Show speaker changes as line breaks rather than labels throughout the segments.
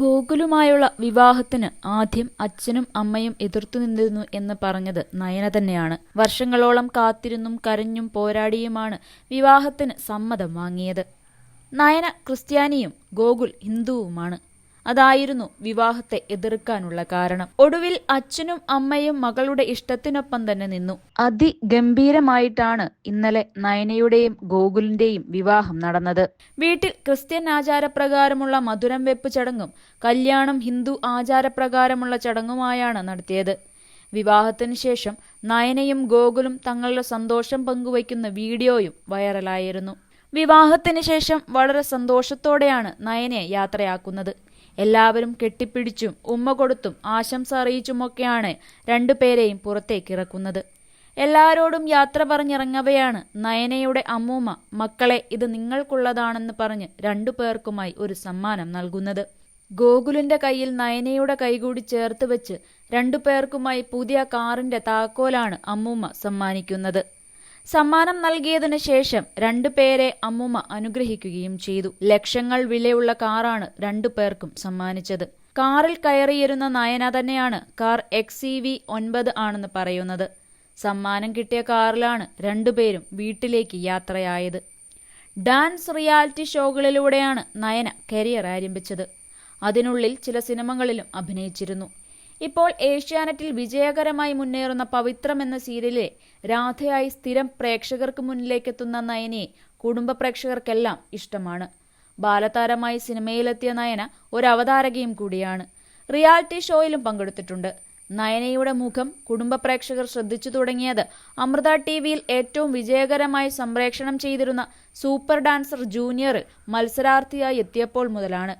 ഗോകുലുമായുള്ള വിവാഹത്തിന് ആദ്യം അച്ഛനും അമ്മയും എതിർത്തു നിന്നിരുന്നു എന്ന് പറഞ്ഞത് നയന തന്നെയാണ്. വർഷങ്ങളോളം കാത്തിരുന്നും കരഞ്ഞും പോരാടിയുമാണ് വിവാഹത്തിന് സമ്മതം വാങ്ങിയത്. നയന ക്രിസ്ത്യാനിയും ഗോകുൽ ഹിന്ദുവുമാണ്. അതായിരുന്നു വിവാഹത്തെ എതിർക്കാനുള്ള കാരണം. ഒടുവിൽ അച്ഛനും അമ്മയും മകളുടെ ഇഷ്ടത്തിനൊപ്പം തന്നെ നിന്നു. അതിഗംഭീരമായിട്ടാണ് ഇന്നലെ നയനയുടെയും ഗോകുലിന്റെയും വിവാഹം നടന്നത്. വീട്ടിൽ ക്രിസ്ത്യൻ ആചാരപ്രകാരമുള്ള മധുരം വെപ്പ് ചടങ്ങും കല്യാണം ഹിന്ദു ആചാരപ്രകാരമുള്ള ചടങ്ങുമായാണ് നടത്തിയത്. വിവാഹത്തിന് ശേഷം നയനയും ഗോകുലും തങ്ങളുടെ സന്തോഷം പങ്കുവയ്ക്കുന്ന വീഡിയോയും വൈറലായിരുന്നു. വിവാഹത്തിന് ശേഷം വളരെ സന്തോഷത്തോടെയാണ് നയനെ യാത്രയാക്കുന്നത്. എല്ലാവരും കെട്ടിപ്പിടിച്ചും ഉമ്മ കൊടുത്തും ആശംസ അറിയിച്ചുമൊക്കെയാണ് രണ്ടുപേരെയും പുറത്തേക്കിറക്കുന്നത് എല്ലാവരോടും യാത്ര പറഞ്ഞിറങ്ങവെയാണ് നയനയുടെ അമ്മൂമ്മ. മക്കളെ ഇത് നിങ്ങൾക്കുള്ളതാണെന്ന് പറഞ്ഞ് രണ്ടു പേർക്കുമായി ഒരു സമ്മാനം നൽകുന്നത്. ഗോകുലിന്റെ കയ്യിൽ നയനയുടെ കൈകൂടി ചേർത്ത് വെച്ച് രണ്ടു പേർക്കുമായി പുതിയ കാറിന്റെ താക്കോലാണ് അമ്മൂമ്മ സമ്മാനിക്കുന്നത്. സമ്മാനം നൽകിയതിനു ശേഷം രണ്ടു പേരെ അമ്മുമ്മ അനുഗ്രഹിക്കുകയും ചെയ്തു. ലക്ഷങ്ങൾ വിലയുള്ള കാറാണ് രണ്ടു പേർക്കും സമ്മാനിച്ചത്. കാറിൽ കയറിയിരുന്ന നയന തന്നെയാണ് കാർ എക്സ് ഇ വി ഒൻപത് ആണെന്ന് പറയുന്നത്. സമ്മാനം കിട്ടിയ കാറിലാണ് രണ്ടുപേരും വീട്ടിലേക്ക് യാത്രയായത്. ഡാൻസ് റിയാലിറ്റി ഷോകളിലൂടെയാണ് നയന കരിയർ ആരംഭിച്ചത്. അതിനുള്ളിൽ ചില സിനിമകളിലും അഭിനയിച്ചിരുന്നു. ഇപ്പോൾ ഏഷ്യാനെറ്റിൽ വിജയകരമായി മുന്നേറുന്ന പവിത്രം എന്ന സീരിയലിൽ രാധയായി സ്ഥിരം പ്രേക്ഷകർക്ക് മുന്നിലേക്കെത്തുന്ന നയനെ കുടുംബ പ്രേക്ഷകർക്കെല്ലാം ഇഷ്ടമാണ്. ബാലതാരമായി സിനിമയിലെത്തിയ നയന ഒരു അവതാരകയും കൂടിയാണ്. റിയാലിറ്റി ഷോയിലും പങ്കെടുത്തിട്ടുണ്ട്. നയനയുടെ മുഖം കുടുംബ പ്രേക്ഷകർ ശ്രദ്ധിച്ചു തുടങ്ങിയത് അമൃത ടി വിയിൽ ഏറ്റവും വിജയകരമായി സംപ്രേഷണം ചെയ്തിരുന്ന സൂപ്പർ ഡാൻസർ ജൂനിയറിൽ മത്സരാർത്ഥിയായി എത്തിയപ്പോൾ മുതലാണ്.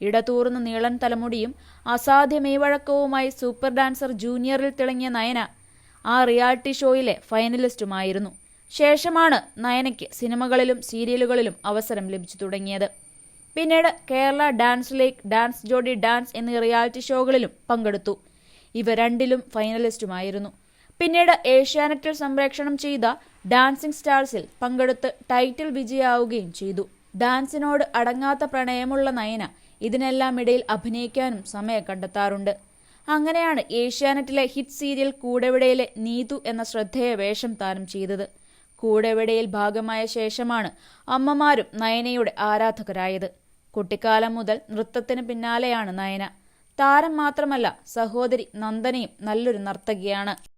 ഇടതൂർന്ന നീളൻ തലമുടിയും അസാധ്യ മെയ്വഴക്കവുമായി സൂപ്പർ ഡാൻസർ ജൂനിയറിൽ തിളങ്ങിയ നയന ആ റിയാലിറ്റി ഷോയിലെ ഫൈനലിസ്റ്റുമായിരുന്നു. ശേഷമാണ് നയനയ്ക്ക് സിനിമകളിലും സീരിയലുകളിലും അവസരം ലഭിച്ചു തുടങ്ങിയത്. പിന്നീട് കേരള ഡാൻസ് ലേക്ക് ഡാൻസ് ജോഡി ഡാൻസ് എന്നീ റിയാലിറ്റി ഷോകളിലും പങ്കെടുത്തു. ഇവ രണ്ടിലും ഫൈനലിസ്റ്റുമായിരുന്നു. പിന്നീട് ഏഷ്യാനെറ്റിൽ സംപ്രേക്ഷണം ചെയ്ത ഡാൻസിംഗ് സ്റ്റാർസിൽ പങ്കെടുത്ത് ടൈറ്റിൽ വിജയാവുകയും ചെയ്തു. ഡാൻസിനോട് അടങ്ങാത്ത പ്രണയമുള്ള നയന ഇതിനെല്ലാം ഇടയിൽ അഭിനയിക്കാനും സമയം കണ്ടെത്താറുണ്ട്. അങ്ങനെയാണ് ഏഷ്യാനെറ്റിലെ ഹിറ്റ് സീരിയൽ കൂടെവിടയിലെ നീതു എന്ന ശ്രദ്ധേയ വേഷം താരം ചെയ്തത്. കൂടെവിടയിൽ ഭാഗമായ ശേഷമാണ് അമ്മമാരും നയനയുടെ ആരാധകരായത്. കുട്ടിക്കാലം മുതൽ നൃത്തത്തിന് പിന്നാലെയാണ് നയന. താരം മാത്രമല്ല സഹോദരി നന്ദനയും നല്ലൊരു നർത്തകിയാണ്.